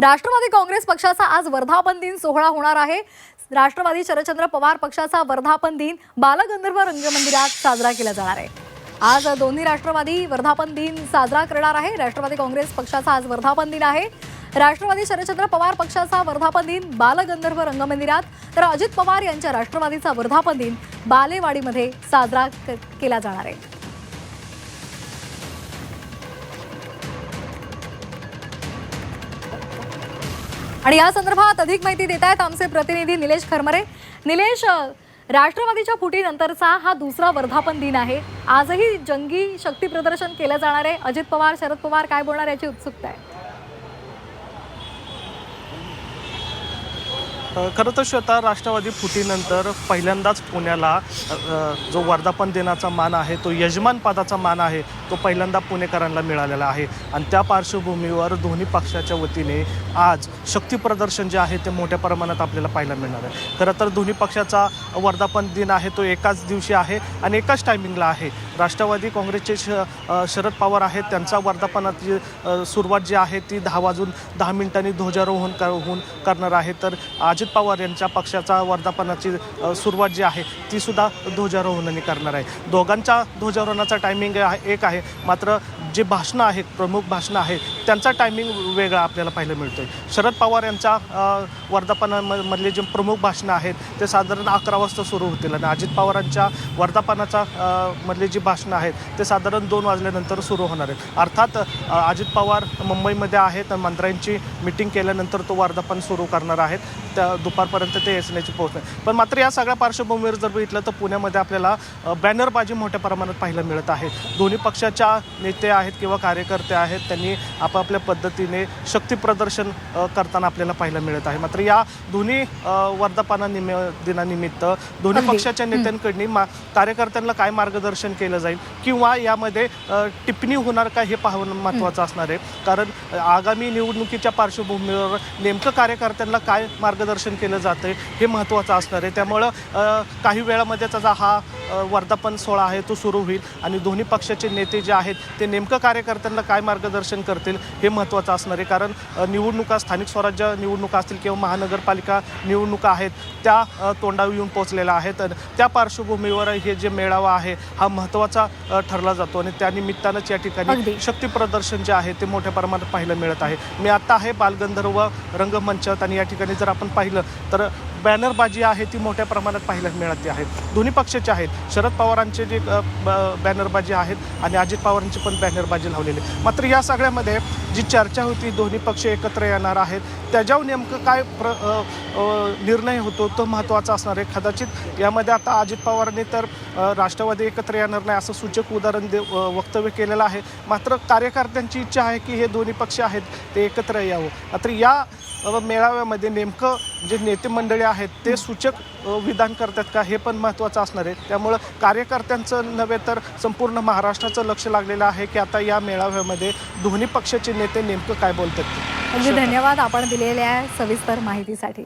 राष्ट्रवादी काँग्रेस पक्षाचा आज वर्धापन दिन सोहळा होणार आहे. राष्ट्रवादी शरदचंद्र पवार पक्षाचा वर्धापन दिन बालगंधर्व रंगमंदिरात साजरा केला जाणार आहे. आज दोन्ही राष्ट्रवादी वर्धापन दिन साजरा करणार आहे. राष्ट्रवादी काँग्रेस पक्षाचा आज वर्धापन दिन आहे. राष्ट्रवादी शरदचंद्र पवार पक्षाचा वर्धापन दिन बालगंधर्व रंगमंदिरात. तर अजित पवार यांच्या राष्ट्रवादीचा वर्धापन दिन बालेवाडीमध्ये साजरा क- केला जाणार आहे. आणि या संदर्भात अधिक माहिती देत आहेत आमचे प्रतिनिधी निलेश खरमरे. निलेश राष्ट्रवादीच्या फुटीनंतरचा हा दुसरा वर्धापन दिन आहे. आजही जंगी शक्ती प्रदर्शन केलं जाणार आहे. अजित पवार शरद पवार काय बोलणार याची उत्सुकता आहे. खरं तर श्वेता राष्ट्रवादी फुटीनंतर पहिल्यांदाच पुण्याला जो वर्धापन दिनाचा मान आहे तो यजमान पदाचा मान आहे तो पहिल्यांदा पुणेकरांना मिळालेला आहे. आणि त्या पार्श्वभूमीवर दोन्ही पक्षाच्या वतीने आज शक्तीप्रदर्शन जे आहे ते मोठ्या प्रमाणात आपल्याला पाहायला मिळणार आहे. खरं तर दोन्ही पक्षाचा वर्धापन दिन आहे तो एकाच दिवशी आहे आणि एकाच टायमिंगला आहे. राष्ट्रवादी काँग्रेसचे श शरद पवार आहेत त्यांचा वर्धापनाची सुरुवात जी आहे ती दहा वाजून दहा मिनिटांनी ध्वजारोहण कर होऊन करणार आहे. तर अजित पवार यांच्या पक्षाचा वर्धापनाची सुरुवात जी आहे ती सुद्धा ध्वजारोहणाने करणार आहे. दोघांच्या ध्वजारोहणाचा टायमिंग एक आहे. मात्र जे भाषणं आहेत प्रमुख भाषणं आहेत त्यांचा टायमिंग वेगळा आपल्याला पाहायला मिळतोय. शरद पवार यांच्या वर्धापनामधले जे प्रमुख भाषणं आहेत ते साधारण अकरा वाजता सुरू होतील. आणि अजित पवारांच्या वर्धापनाचा मधले जी भाषणं आहेत ते साधारण दोन वाजल्यानंतर सुरू होणार आहेत. अर्थात अजित पवार मुंबईमध्ये आहेत आणि मंत्र्यांची मिटिंग केल्यानंतर तो वर्धापन सुरू करणार आहेत. त्या दुपारपर्यंत ते येसण्याची पोहोचणार पण मात्र या सगळ्या पार्श्वभूमीवर जर बघितलं तर पुण्यामध्ये आपल्याला बॅनरबाजी मोठ्या प्रमाणात पाहायला मिळत आहे. दोन्ही पक्षाच्या नेते आहेत किंवा कार्यकर्ते आहेत त्यांनी आपापल्या पद्धतीने शक्ती प्रदर्शन करताना आपल्याला पाहायला मिळत आहे. मात्र या दोन्ही अ, वर्धापना निम दिनानिमित्त दोन्ही. पक्षाच्या नेत्यांकडनी मा कार्यकर्त्यांना काय मार्गदर्शन केलं जाईल किंवा यामध्ये टिप्पणी होणार का हे पाहणं महत्त्वाचं असणार आहे. कारण आगामी निवडणुकीच्या पार्श्वभूमीवर नेमकं कार्यकर्त्यांना काय मार्गदर्शन केलं जातं हे महत्त्वाचं असणार आहे. त्यामुळं काही वेळामध्ये त्याचा हा वर्धापन सोहळा आहे तो सुरू होईल. आणि दोन्ही पक्षाचे नेते जे आहेत ते नेमकं कार्यकर्त्यांना काय मार्गदर्शन करतील हे महत्त्वाचं असणार आहे. कारण निवडणुका स्थानिक स्वराज्य निवडणुका असतील किंवा महानगरपालिका निवडणुका आहेत त्या तोंडावर येऊन पोचलेल्या आहेत. आणि त्या पार्श्वभूमीवर हे जे मेळावा आहे हा महत्त्वाचा ठरला जातो. आणि त्या निमित्तानंच या. ठिकाणी शक्ती प्रदर्शन जे आहे ते मोठ्या प्रमाणात पाहायला मिळत आहे. मी आता आहे बालगंधर्व रंगमंचात आणि या ठिकाणी जर आपण पाहिलं तर बॅनरबाजी आहे ती मोठ्या प्रमाणात पाहायला मिळते आहे. दोन्ही पक्षाचे आहेत. शरद पवारांचे जे ब- बॅनरबाजी आहेत आणि अजित पवारांची पण बॅनरबाजी लावलेली आहे. मात्र या सगळ्यामध्ये जी चर्चा होती दोन्ही पक्ष एकत्र येणार आहेत त्याच्यावर नेमकं काय प्र निर्णय होतो तो महत्त्वाचा असणार आहे. कदाचित यामध्ये आता अजित पवारांनी तर राष्ट्रवादी एकत्र येणार नाही असं सूचक उदाहरण दे वक्तव्य केलेलं आहे. मात्र कार्यकर्त्यांची इच्छा आहे की हे दोन्ही पक्ष आहेत ते एकत्र यावं. मात्र या मेळाव्यामध्ये नेमकं जे नेते मंडळी आहेत ते सूचक विधान करतात का हे पण महत्त्वाचं असणार आहे. त्यामुळं कार्यकर्त्यांचं नव्हे तर संपूर्ण महाराष्ट्राचं लक्ष लागलेलं आहे की आता या मेळाव्यामध्ये दोन्ही पक्षाचे नेते नेमकं काय बोलतात म्हणजे धन्यवाद आपण दिलेल्या सविस्तर माहितीसाठी.